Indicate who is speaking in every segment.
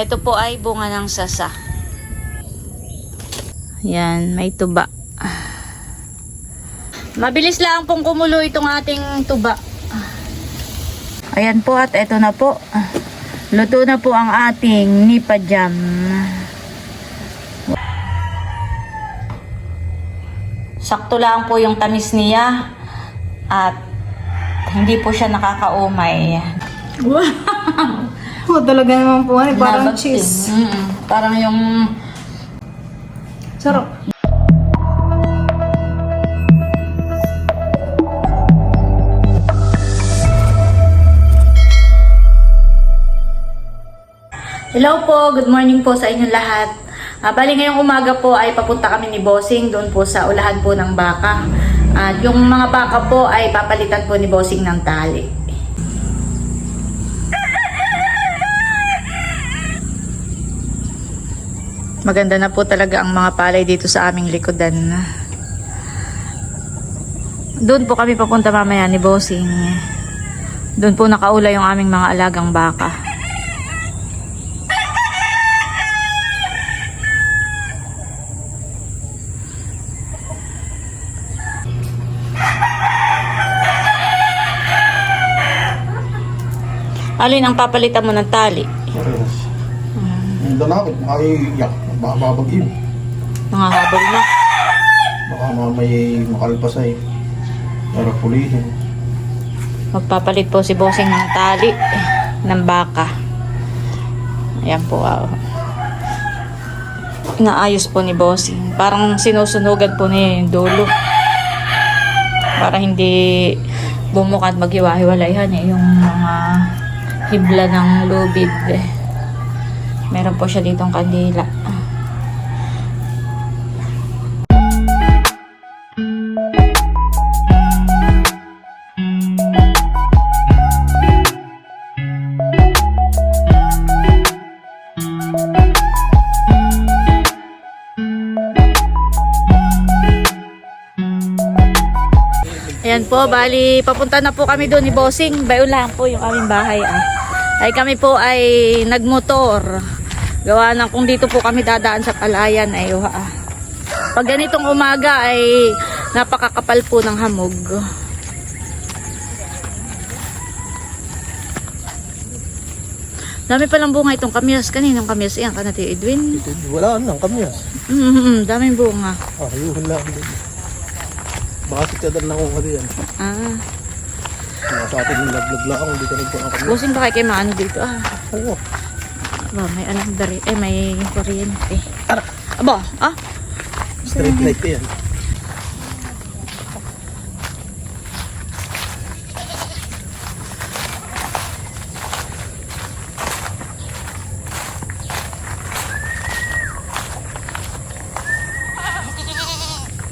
Speaker 1: Ito po ay bunga ng sasa. Yan, may tuba. Mabilis lang pong kumulo itong ating tuba. Ayan po at ito na po. Luto na po ang ating nipa jam. Sakto lang po yung tamis niya at hindi po siya nakakaumay.
Speaker 2: Oh, talaga naman po ay parang
Speaker 1: Nabagtin.
Speaker 2: cheese.
Speaker 1: Mm, parang yung
Speaker 2: Sarap.
Speaker 1: Hello po, good morning po sa inyong lahat. Ah, bali ngayong umaga po ay papunta kami ni Bossing doon po sa ulahan po ng baka. At yung mga baka po ay papalitan po ni Bossing ng tali. Maganda na po talaga ang mga palay dito sa aming likodan. Doon po kami papunta mamaya ni Bossing. Doon po nakaula yung aming mga alagang baka. Alin ang papalitan mo ng tali?
Speaker 3: Parehas. Yung dalakot, ay baka babagin.
Speaker 1: Mga habol na.
Speaker 3: Baka mamay makalpasay. Para pulihin.
Speaker 1: Magpapalit po si Bossing ng tali ng baka. Ayan po. ah. Naayos po ni Bossing. Parang sinusunugan po yung dulo. Para hindi bumukad maghiwa-hiwalayan eh, yung mga hibla ng lubid. eh. Meron po siya ditong kandila. Po, bali papunta na po kami doon ni Bossing. Bayulan po yung aming bahay. Ah. Ay kami po ay nagmotor. Gawa ng kung dito po kami dadaan sa palayan ay ah. Pag ganitong umaga ay napakakapal po ng hamog. Dami palang bunga itong kamyas. Kaninong kamyas yan? Kanati Edwin?
Speaker 3: Wala nang kamyas.
Speaker 1: Mm, daming bunga.
Speaker 3: Ah, ayun lang. Baka si Chadar na kung yan.
Speaker 1: Ah,
Speaker 3: Mga sa atin yung laglag lang, hindi ka nagpakakamyas.
Speaker 1: busing ba kay maano dito? Ah,
Speaker 3: Oo.
Speaker 1: Aba, may alam dari. Eh, may kuryente. Aba, ah.
Speaker 3: Street light yan.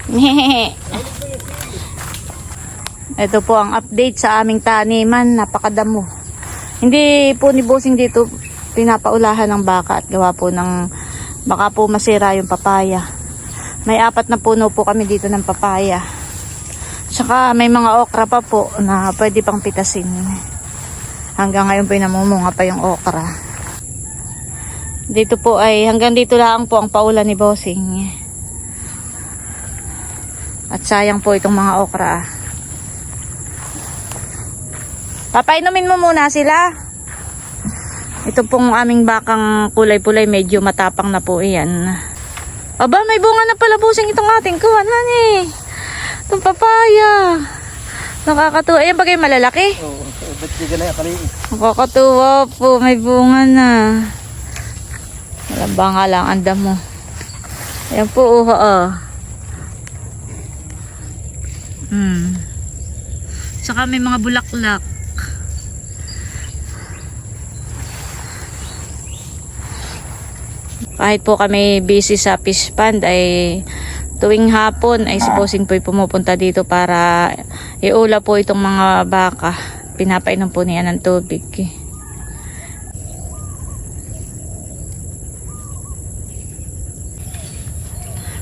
Speaker 1: Ito po ang update sa aming taniman. Napakadamo. Hindi po ni Bossing dito pinapaulahan ng baka at gawa po ng baka po masira yung papaya. May apat na puno po kami dito ng papaya. Tsaka may mga okra pa po na pwede pang pitasin. Hanggang ngayon po namumunga pa yung okra. Dito po ay hanggang dito lang po ang paula ni Bossing. At sayang po itong mga okra. ah. Papainumin mo muna sila. Ito pong aming bakang kulay-pulay, medyo matapang na po iyan. Aba, may bunga na pala busing itong ating kuwan, honey. Itong papaya. Nakakatuwa. Ayan bagay malalaki.
Speaker 3: Oo, ba't di?
Speaker 1: Nakakatuwa po, may bunga na. Malamba nga lang, anda mo. Ayan po, oh, oh. Hmm. Saka may mga bulaklak. Kahit po kami busy sa fish pond ay tuwing hapon ay si Bossing po'y pumupunta dito para iula po itong mga baka. Pinapainom po niya ng tubig. eh.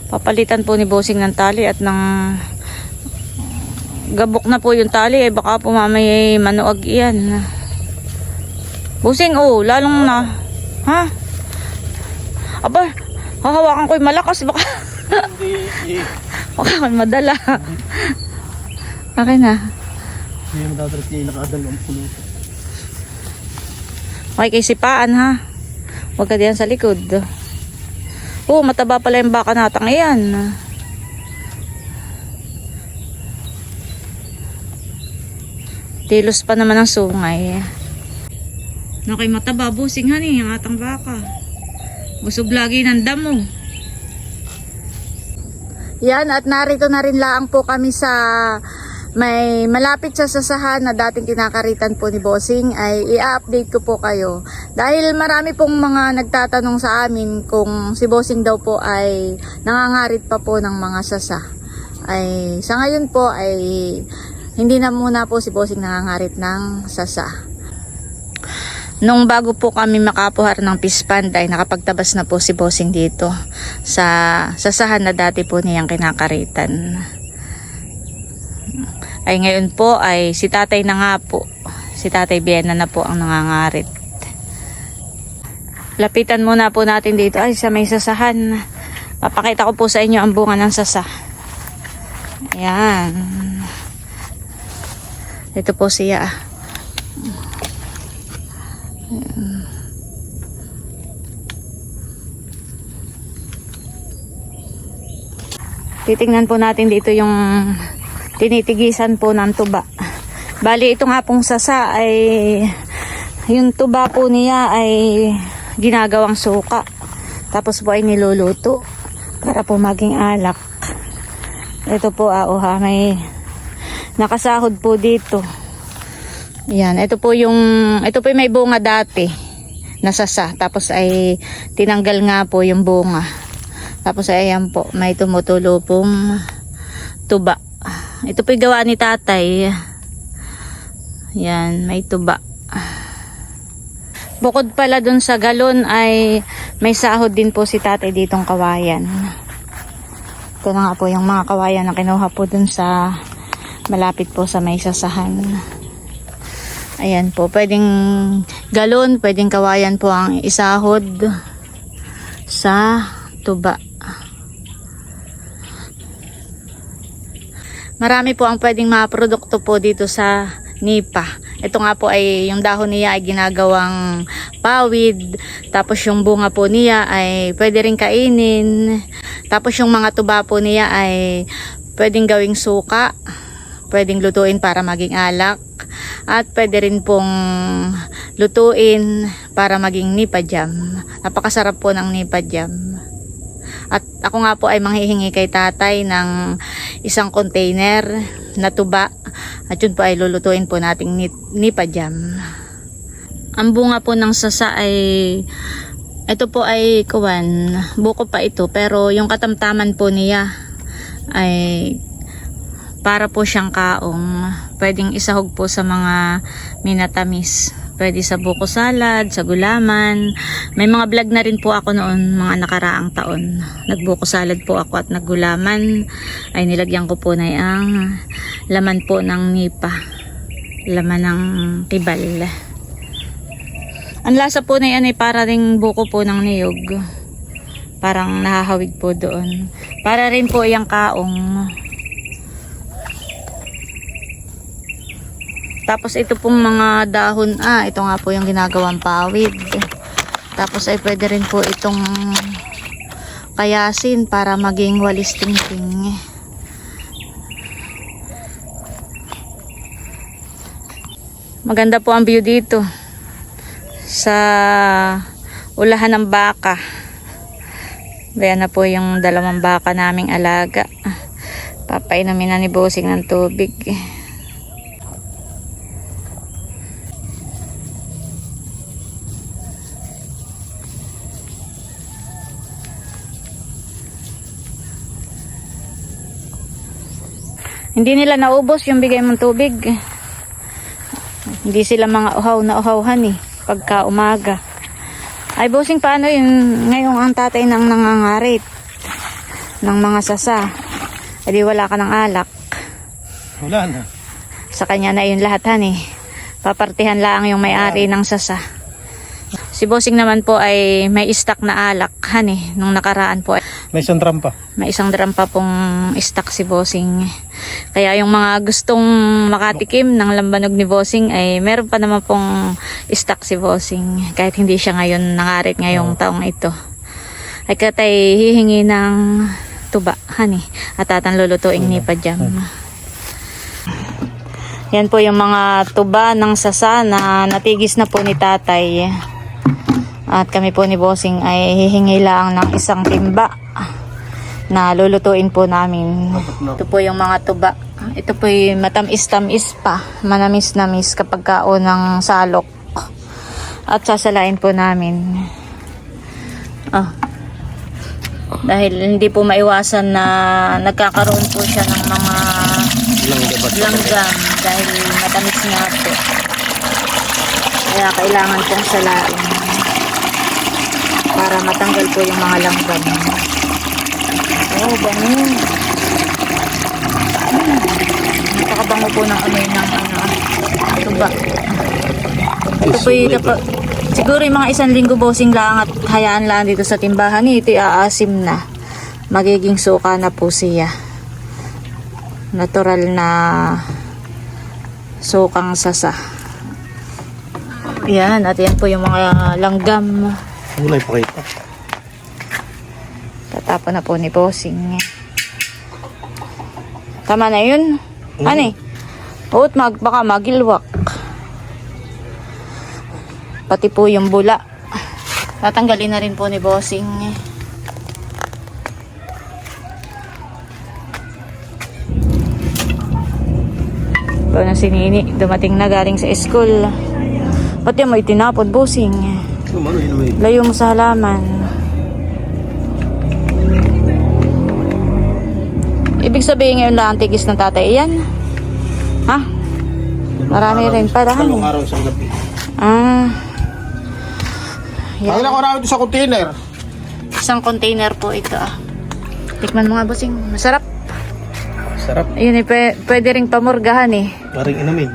Speaker 1: Papalitan po ni Bossing ng tali at ng gabok na po yung tali eh baka po mamaya manuag iyan. Bossing oh, lalong na. Ha? Aba, hahawakan ko yung malakas. Baka,
Speaker 3: Hindi,
Speaker 1: baka ako madala. Okay na.
Speaker 3: hindi mo dadalas niya nakadalawang puno.
Speaker 1: Okay, kay sipaan ha. Huwag ka diyan sa likod. Oo, mataba pala yung baka natang iyan. Tilos pa naman ang sungay. Okay, mataba. Busing hani, ang atang baka. Busog lagi ng damo. Yan, at narito na rin lang po kami sa may malapit sa sasahan na dating kinakaritan po ni Bossing ay i-update ko po kayo. Dahil marami pong mga nagtatanong sa amin kung si Bossing daw po ay nangangarit pa po ng mga sasa. Ay sa ngayon po ay hindi na muna po si Bossing nangangarit ng sasa. Nung bago po kami makapuhar ng Pispand ay nakapagtabas na po si Bossing dito sa sasahan na dati po niyang kinakaritan. Ay ngayon po ay si tatay na nga po. Si tatay Biena na po ang nangangarit. Lapitan muna po natin dito ay sa may sasahan. Papakita ko po sa inyo ang bunga ng sasa. Ayan. Ito po siya. Titingnan po natin dito yung tinitigisan po ng tuba. Bali, ito nga pong sasa ay yung tuba po niya ay ginagawang suka. Tapos po ay niluluto para po maging alak. Ito po ah, oh, may nakasahod po dito. Yan, ito po yung ito po yung may bunga dati na sasa. Tapos ay tinanggal nga po yung bunga. Tapos ay ayan po, may tumutulo pong tuba. Ito po yung gawa ni tatay. Yan, may tuba. Bukod pala dun sa galon ay may sahod din po si tatay ditong kawayan. Ito na nga po yung mga kawayan na kinuha po dun sa malapit po sa may sasahan. Ayan po, pwedeng galon, pwedeng kawayan po ang isahod sa tuba. Marami po ang pwedeng mga produkto po dito sa Nipa. Ito nga po ay yung dahon niya ay ginagawang pawid. Tapos yung bunga po niya ay pwede rin kainin. Tapos yung mga tuba po niya ay pwedeng gawing suka. Pwedeng lutuin para maging alak. At pwede rin pong lutuin para maging nipa jam. Napakasarap po ng nipa jam. At ako nga po ay manghihingi kay tatay ng isang container na tuba. At yun po ay lulutuin po nating nip- nipa jam. Ang bunga po ng sasa ay ito po ay kuwan, buko pa ito pero yung katamtaman po niya ay para po siyang kaong. Pwedeng isahog po sa mga minatamis. Pwede sa buko salad, sa gulaman. May mga vlog na rin po ako noon mga nakaraang taon. Nagbuko salad po ako at naggulaman. Ay nilagyan ko po na ang laman po ng nipa. Laman ng tibal. Ang lasa po na yan ay para ring buko po ng niyog. Parang nahahawig po doon. Para rin po yung kaong. Tapos ito pong mga dahon, ah, ito nga po yung ginagawang pawid. Tapos ay pwede rin po itong kayasin para maging walis tingting. Maganda po ang view dito sa ulahan ng baka. Bayan na po yung dalawang baka naming alaga. Papainumin na ni Bosing ng tubig. Hindi nila naubos yung bigay mong tubig. Hindi sila mga uhaw na uhawhan eh. Pagka umaga. Ay, bossing, paano yun? Ngayong ang tatay nang nangangarit ng mga sasa. E di wala ka ng alak.
Speaker 3: Wala na.
Speaker 1: Sa kanya na yun lahat, han eh. Papartihan lang yung may-ari ng sasa. Si Bossing naman po ay may stock na alak, hani, nung nakaraan po.
Speaker 3: May isang trampa.
Speaker 1: May isang drum pa pong stock si Bossing. Kaya yung mga gustong makatikim ng lambanog ni Bossing ay meron pa naman pong stock si Bossing. Kahit hindi siya ngayon nangarit ngayong taong ito. Ay katay hihingi ng tuba, hani. At atang lulutuing ni Pajam. Yan po yung mga tuba ng sasa na natigis na po ni tatay. At kami po ni Bossing ay hihingi lang ng isang timba na lulutuin po namin. Ito po yung mga tuba. Ito po yung matamis-tamis pa. Manamis-namis kapag kao ng salok. At sasalain po namin. Ah. Dahil hindi po maiwasan na nagkakaroon po siya ng mga langgam dahil matamis nga po. Kaya kailangan pong salain para matanggal po yung mga langgam. Oh, bango. Hmm. Napakabango po ng amoy ng ano, tuba. Ito po yung kapag, siguro yung mga isang linggo bossing lang at hayaan lang dito sa timbahan eh, ito aasim na. Magiging suka na po siya. Natural na sukang sasa. Yan, at yan po yung mga langgam.
Speaker 3: Wala ipakita.
Speaker 1: Tatapon na po ni Bossing. Tama na yun? Ano eh? Uot mag, baka magilwak. Pati po yung bula. Tatanggalin na rin po ni Bossing. Ito na si Nini. Dumating na galing sa school. Pati mo itinapon, Bossing.
Speaker 3: May...
Speaker 1: Layo mo sa halaman. Ibig sabihin ngayon lang ang tigis ng tatay yan? Ha? Marami rin.
Speaker 3: Dalawang
Speaker 1: Ano?
Speaker 3: araw isang gabi.
Speaker 1: Ah.
Speaker 3: Ang ilang araw ito sa container.
Speaker 1: Isang container po ito ah. Tikman mo nga bossing. Masarap.
Speaker 3: Sarap.
Speaker 1: Ayun eh, pwe- pwede ring pamurgahan eh.
Speaker 3: Maring inamin.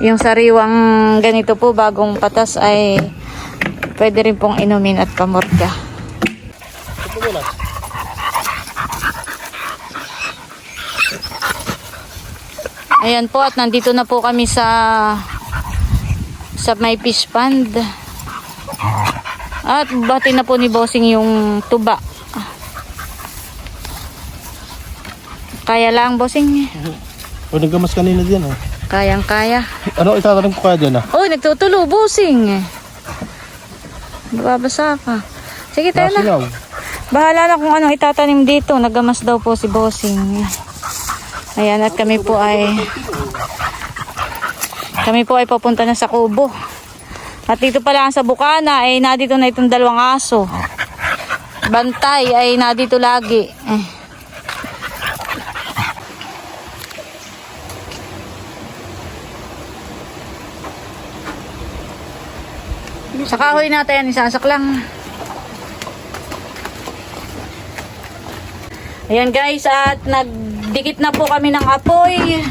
Speaker 1: Yung sariwang ganito po bagong patas ay pwede rin pong inumin at
Speaker 3: na.
Speaker 1: Ayan po at nandito na po kami sa sa may fish pond. At bati na po ni Bossing yung tuba. Kaya lang Bossing.
Speaker 3: O, nagkamas kanina dyan, oh.
Speaker 1: Kayang kaya.
Speaker 3: Ano, itatanong ko kaya dyan, ah?
Speaker 1: Uy, nagtutulo Bossing. Babasa ka. Sige tayo na. Bahala na kung anong itatanim dito. Nagamas daw po si Bossing. Ayan, at kami po ay... Kami po ay papunta na sa Kubo. At dito pa lang sa Bukana ay nadito na itong dalawang aso. Bantay ay nadito lagi. Eh. Sa kahoy natin, isasak lang. Ayan guys, at nagdikit na po kami ng apoy.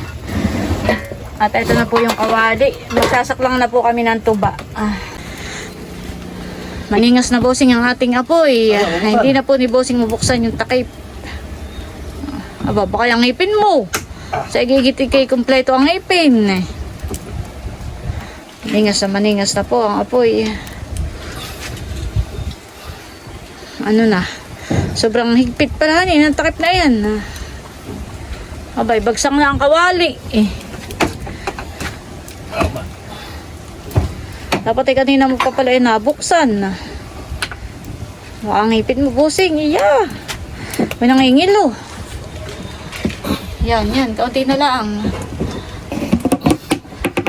Speaker 1: At ito na po yung kawali. Magsasaklang na po kami ng tuba. Ah. Maningas na bossing ang ating apoy. Ah, hindi na po ni bossing mabuksan yung takip. Aba, baka yung ngipin mo. Sa igigit kay kumpleto ang ngipin. Maningas na maningas na po ang apoy. Ano na? Sobrang higpit pala ni ng takip na yan. Abay, bagsang na ang kawali. Eh. Dapat ay kanina mo pa pala ay nabuksan. Ang hipit mo, busing. Iya. May nangingilo. Yan, yan. Kaunti na lang.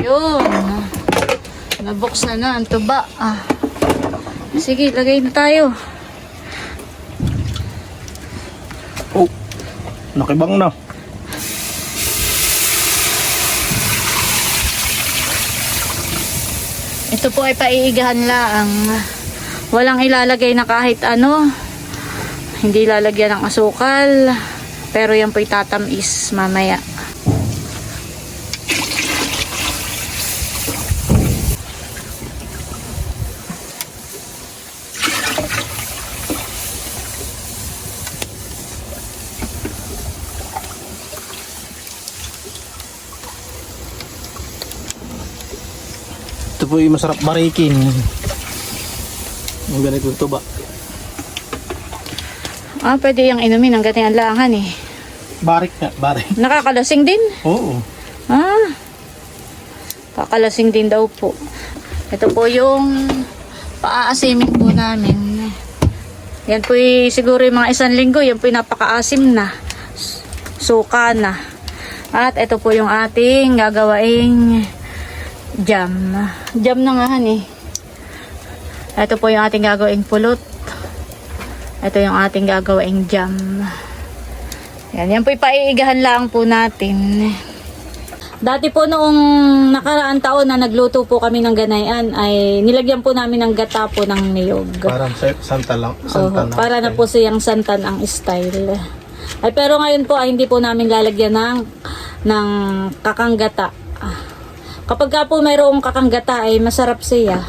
Speaker 1: Yun. Nabox na na ang tuba. Ah. Sige, lagay na tayo.
Speaker 3: Oh, nakibang na.
Speaker 1: Ito po ay paiigahan lang. Walang ilalagay na kahit ano. Hindi lalagyan ng asukal. Pero yan po itatamis mamaya.
Speaker 4: Po yung masarap barikin. Yung ganitong tuba.
Speaker 1: Ah, pwede yung inumin ng ganyan langan eh.
Speaker 4: Barik nga, barik.
Speaker 1: Nakakalasing din.
Speaker 4: Oo.
Speaker 1: Ah, kakalasing din daw po. Ito po yung paaasimin po namin. Yan po y- siguro yung mga isang linggo, yan po yung napakaasim na. Suka na. At ito po yung ating gagawaing jam. Jam na nga han eh. Ito po yung ating gagawaing pulot. Ito yung ating gagawaing jam. Yan, yan po ipaiigahan lang po natin. Dati po noong nakaraan taon na nagluto po kami ng ganayan ay nilagyan po namin ng gata po ng niyog.
Speaker 4: Parang sa- santa lang.
Speaker 1: Oo,
Speaker 4: Santa na.
Speaker 1: para na po siyang santan ang style. Ay pero ngayon po ay hindi po namin lalagyan ng ng kakanggata. Ah, Kapag ka po mayroong kakanggata ay masarap siya.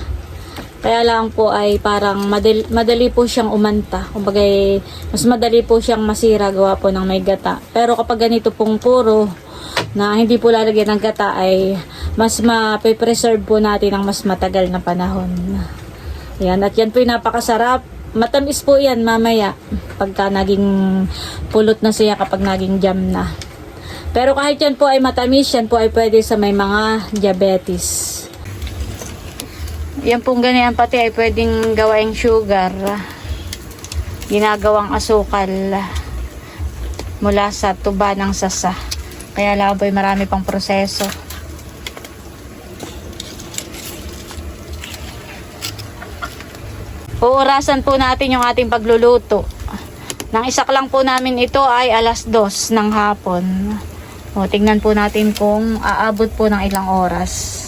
Speaker 1: Kaya lang po ay parang madali, madali po siyang umanta. Kumbaga ay mas madali po siyang masira gawa po ng may gata. Pero kapag ganito pong puro na hindi po lalagyan ng gata ay mas ma-preserve po natin ng mas matagal na panahon. Yan, at yan po yung napakasarap. Matamis po yan mamaya pagka naging pulot na siya kapag naging jam na. Pero kahit yan po ay matamis, yan po ay pwede sa may mga diabetes. Yan pong ganyan pati ay pwedeng gawaing sugar. Ginagawang asukal mula sa tuba ng sasa. Kaya laboy marami pang proseso. Uurasan po natin yung ating pagluluto. Nang isak lang po namin ito ay alas dos ng hapon. O, tingnan po natin kung aabot po ng ilang oras.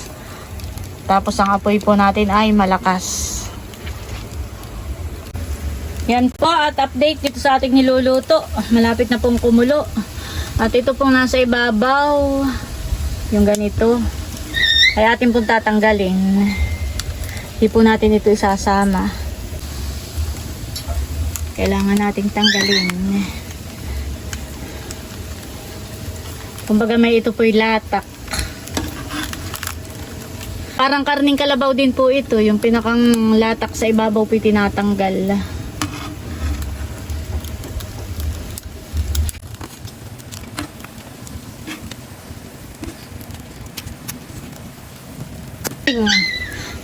Speaker 1: Tapos ang apoy po natin ay malakas. Yan po at update dito sa ating niluluto. Malapit na pong kumulo. At ito pong nasa ibabaw. Yung ganito. Ay atin pong tatanggalin. Hindi po natin ito isasama. Kailangan nating tanggalin. Kumbaga may ito po'y latak. Parang karning kalabaw din po ito. Yung pinakang latak sa ibabaw po tinatanggal.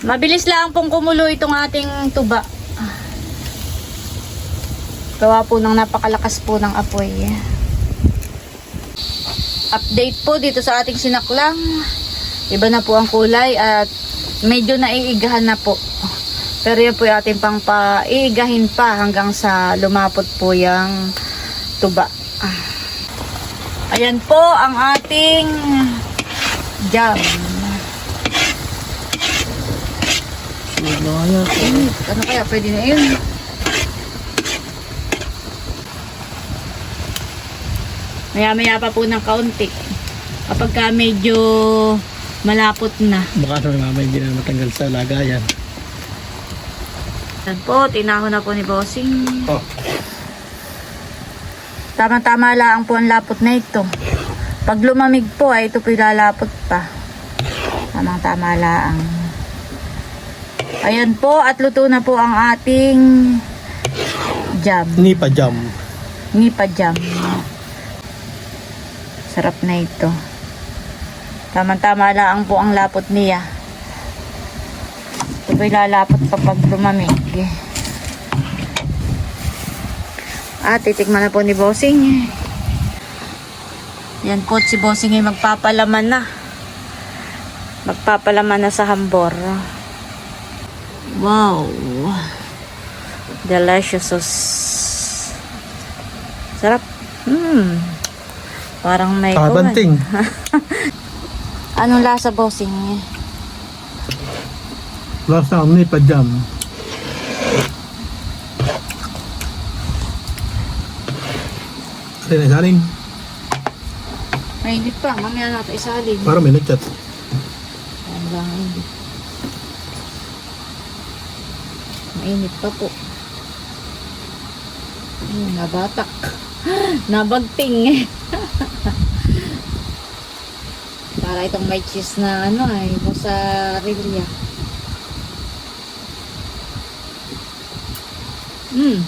Speaker 1: Mabilis lang pong kumulo itong ating tuba. Gawa po ng napakalakas po ng apoy. Update po dito sa ating sinaklang. Iba na po ang kulay at medyo naiigahan na po. Pero yan po yung ating pang paiigahin pa hanggang sa lumapot po yung tuba. Ayan po ang ating jam. Init. Ano kaya? Pwede na yun. Maya-maya pa po ng kaunti. Kapag ka medyo malapot na.
Speaker 4: Baka sa mamay hindi na matanggal sa lagayan.
Speaker 1: Yan po, tinahon na po ni Bossing.
Speaker 4: Oh.
Speaker 1: Tama-tama lang po ang lapot na ito. Pag lumamig po, ay ito po lalapot pa. Tamang-tama lang. Ayan po, at luto na po ang ating jam.
Speaker 4: Nipa jam.
Speaker 1: Nipa jam. Sarap na ito. Tama-tama lang po ang lapot niya. Ito po'y lalapot pa pag lumamig. At titikman na po ni Bossing. Yan po si Bossing ay magpapalaman na. Magpapalaman na sa hambor. Wow. Delicious. Sarap. Hmm. Parang may
Speaker 4: Kabanting.
Speaker 1: Anong lasa bossing?
Speaker 4: Lasa ang nipa jam. Rin isaling.
Speaker 1: Mainit pa. Mamaya natin isalin.
Speaker 4: Parang may nagchat.
Speaker 1: Ang mainit? Mainit pa po. Ayun, nabatak. Nabagting eh. Para itong may cheese na ano ay mo sa mozzarella. Mmm.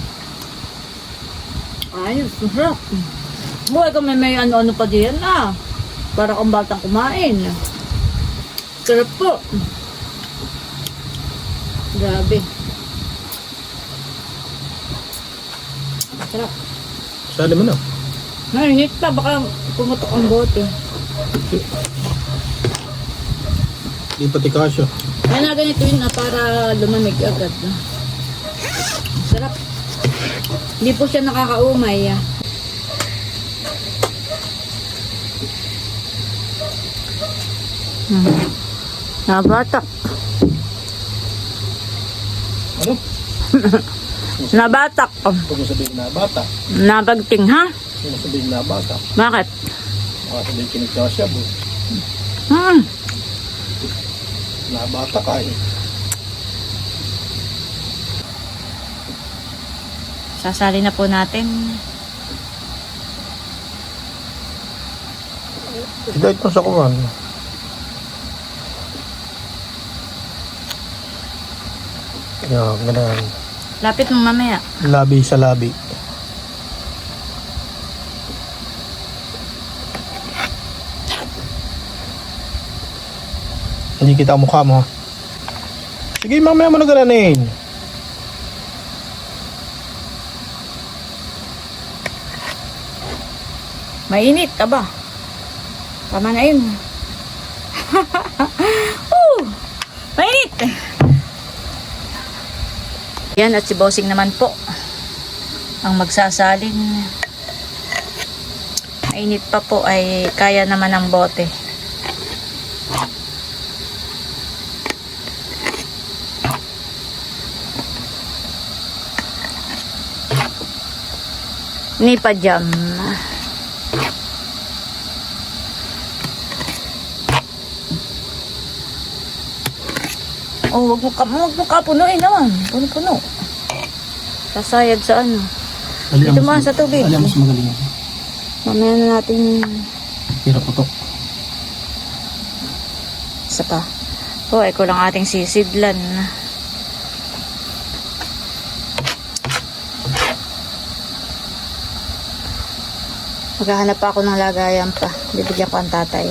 Speaker 1: Ayos, masarap. Buhay kami may ano-ano pa diyan ah. Para kang batang kumain. Sarap po. Grabe. Sarap.
Speaker 4: Sali mo na.
Speaker 1: Nainit pa, baka pumutok ang bote.
Speaker 4: Di pati kasyo.
Speaker 1: Kaya na ganito yun na para lumamig agad. no? Sarap. Hindi po siya nakakaumay. ah. Hmm. Nabatak.
Speaker 4: Ano?
Speaker 1: Nabatak. Oh.
Speaker 4: Huwag mo sabihin na bata.
Speaker 1: Nabagting ha?
Speaker 4: Huwag mo sabihin na bata.
Speaker 1: Bakit?
Speaker 4: Baka sabihin kinagkasya mo.
Speaker 1: Hmm.
Speaker 4: Na bata ka eh.
Speaker 1: Sasali na po natin.
Speaker 4: Hidayat mo sa kuwan. Yan, ganun.
Speaker 1: Lapit mo mamaya.
Speaker 4: Labi sa labi. Hindi kita mukha mo. Sige, mamaya mo na galanin.
Speaker 1: Mainit, aba. Tama na yun. Woo! Mainit! Yan, at si Bossing naman po. Ang magsasalin. Mainit pa po ay kaya naman ng bote. Nipa jam. Oh, wag mo ka, wag mo ka punuin naman. Puno-puno. Sasayad sa ano. Dito man sa tubig.
Speaker 4: Alam mas magaling.
Speaker 1: Mamaya na natin
Speaker 4: Tira putok.
Speaker 1: isa pa. Oh, ay kulang ating sisidlan. Maghahanap pa ako ng lagayan pa. Bibigyan ko ang tatay.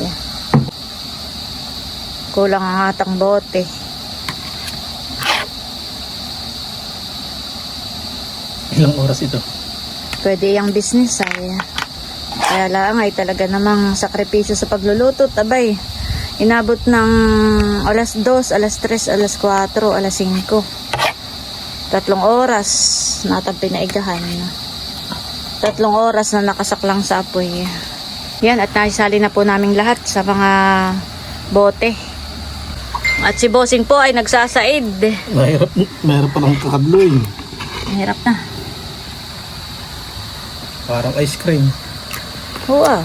Speaker 1: Kulang ang atang bote.
Speaker 4: Ilang oras ito?
Speaker 1: Pwede yung business ay. Kaya lang ay talaga namang sakripisyo sa pagluluto. Tabay, inabot ng alas 2, alas 3, alas 4, alas 5. Tatlong oras natang pinaigahan. Tatlong oras na nakasaklang sa apoy. Yan, at naisali na po namin lahat sa mga bote. At si Bossing po ay nagsasaid.
Speaker 4: Mahirap, mahirap palang kakabloy.
Speaker 1: Mahirap na.
Speaker 4: Parang ice cream.
Speaker 1: Oo ah.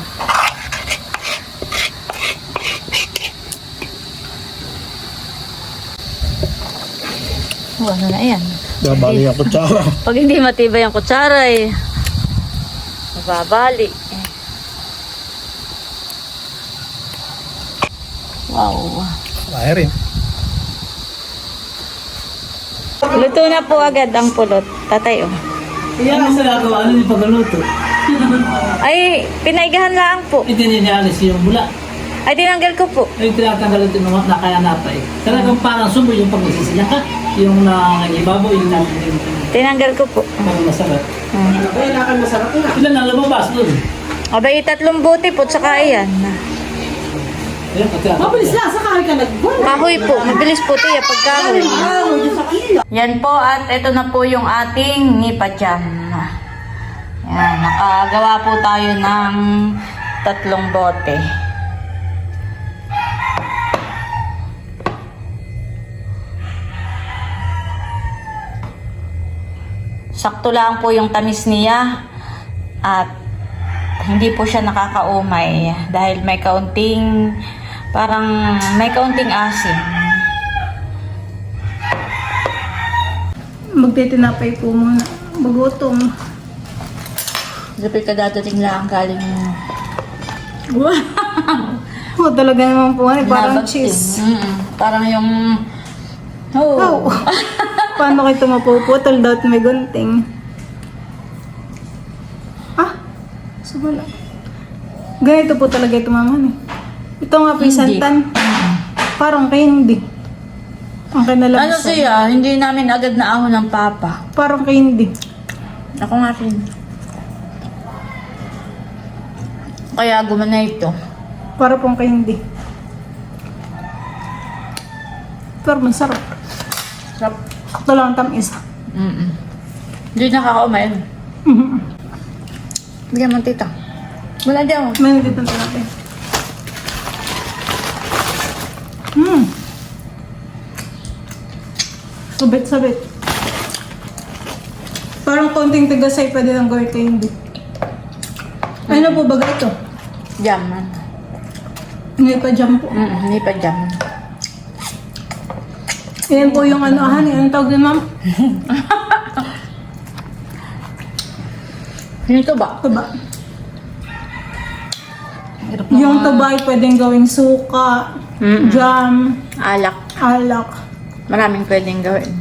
Speaker 1: Oh, ano na yan?
Speaker 4: Babali ang kutsara.
Speaker 1: Pag hindi matibay ang kutsara eh. Mababali. Wow.
Speaker 4: Kaya rin.
Speaker 1: Luto na po agad ang pulot. Tatay oh.
Speaker 5: Yan ang sa gagawa, ano yung pagluluto?
Speaker 1: Ay, pinaigahan lang po.
Speaker 5: Hindi ninialis yung bula.
Speaker 1: Ay, tinanggal ko po.
Speaker 5: Ay, tinatanggal ito ng mga nakayanapay. Talagang parang sumo yung pagsisila ka. Yung nangangibabaw, yung natin
Speaker 1: Tinanggal ko po.
Speaker 5: yung masarap.
Speaker 1: Hmm.
Speaker 5: Ilan ang lumabas doon?
Speaker 1: Abay, tatlong buti po, tsaka ayan.
Speaker 2: Mabilis lang, sakali ka nag-buwan.
Speaker 1: Kahoy po, mabilis po tiya pag kahoy.
Speaker 2: Araw dyan sa kanila.
Speaker 1: Yan po at ito na po yung ating nipa jam. Yan, nakagawa po tayo ng tatlong bote. Sakto lang po yung tamis niya at hindi po siya nakakaumay dahil may kaunting parang may kaunting asin.
Speaker 2: Magtitinapay po muna. Magutom.
Speaker 1: Sabi ka dadating lang galing
Speaker 2: Wow! Oh, talaga naman po. Ay, parang
Speaker 1: Nabag
Speaker 2: cheese.
Speaker 1: Mm-mm. Parang yung... Oh.
Speaker 2: Oh. Paano kayo ito mapuputol daw may gunting? Ah, so wala. Ganito po talaga ito mama eh. Ito nga po
Speaker 1: Hindi.
Speaker 2: santan. Parang candy. Ang kinalabas.
Speaker 1: Ano siya, hindi namin agad na ahon ng papa.
Speaker 2: Parang candy.
Speaker 1: Ako nga rin. Kaya gumana ito.
Speaker 2: Para pong candy. Pero masarap.
Speaker 1: Sarap.
Speaker 2: Ito lang tamis.
Speaker 1: Mm-mm. Hindi nakakaumain.
Speaker 2: Mhm.
Speaker 1: Bigyan mo tita. Wala dyan. oh.
Speaker 2: May nandito na natin. Sabit-sabit. Parang konting tigasay pwede lang gawin candy. Ano po ba ito?
Speaker 1: Jam man.
Speaker 2: Hindi pa jam po.
Speaker 1: Mm, hindi pa jam.
Speaker 2: Yan po yung ano, ah, ano tawag din ma'am?
Speaker 1: Ito ba?
Speaker 2: Tuba. Yung tuba ay pwedeng gawing suka,
Speaker 1: Mm-mm.
Speaker 2: jam,
Speaker 1: Alak.
Speaker 2: alak.
Speaker 1: Maraming pwedeng gawin.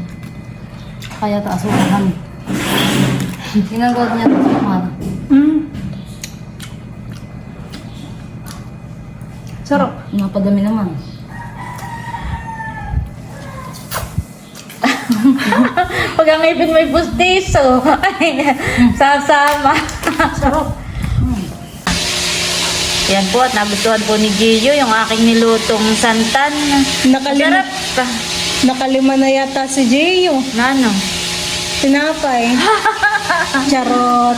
Speaker 6: Kaya taasuhan. Ginagawa niya taasuhan.
Speaker 2: Mm. Sarap.
Speaker 6: Napadami naman.
Speaker 1: Pag ang ipin may pustiso, ay, sasama.
Speaker 2: Sarap.
Speaker 1: Yan po, at nagustuhan po ni Gio yung aking nilutong santan.
Speaker 2: Nakalima,
Speaker 1: Sarap.
Speaker 2: Nakalima na yata si Gio.
Speaker 1: Nano?
Speaker 2: Tinapay. Charot.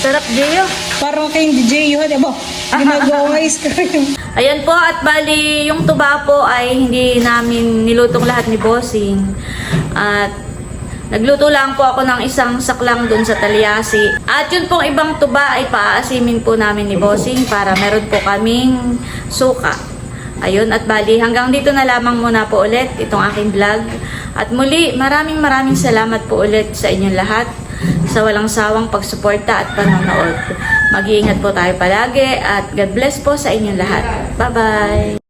Speaker 1: Sarap, Gio.
Speaker 2: Parang kay hindi Gio, di ba? Ginagawa ice cream.
Speaker 1: Ayan po, at bali, yung tuba po ay hindi namin nilutong lahat ni Bossing. At nagluto lang po ako ng isang saklang dun sa Talyasi. At yun pong ibang tuba ay paaasimin po namin ni Bossing para meron po kaming suka. Ayun, at bali, hanggang dito na lamang muna po ulit itong aking vlog. At muli, maraming maraming salamat po ulit sa inyong lahat sa walang sawang pagsuporta at panonood. Mag-iingat po tayo palagi at God bless po sa inyong lahat. Bye-bye!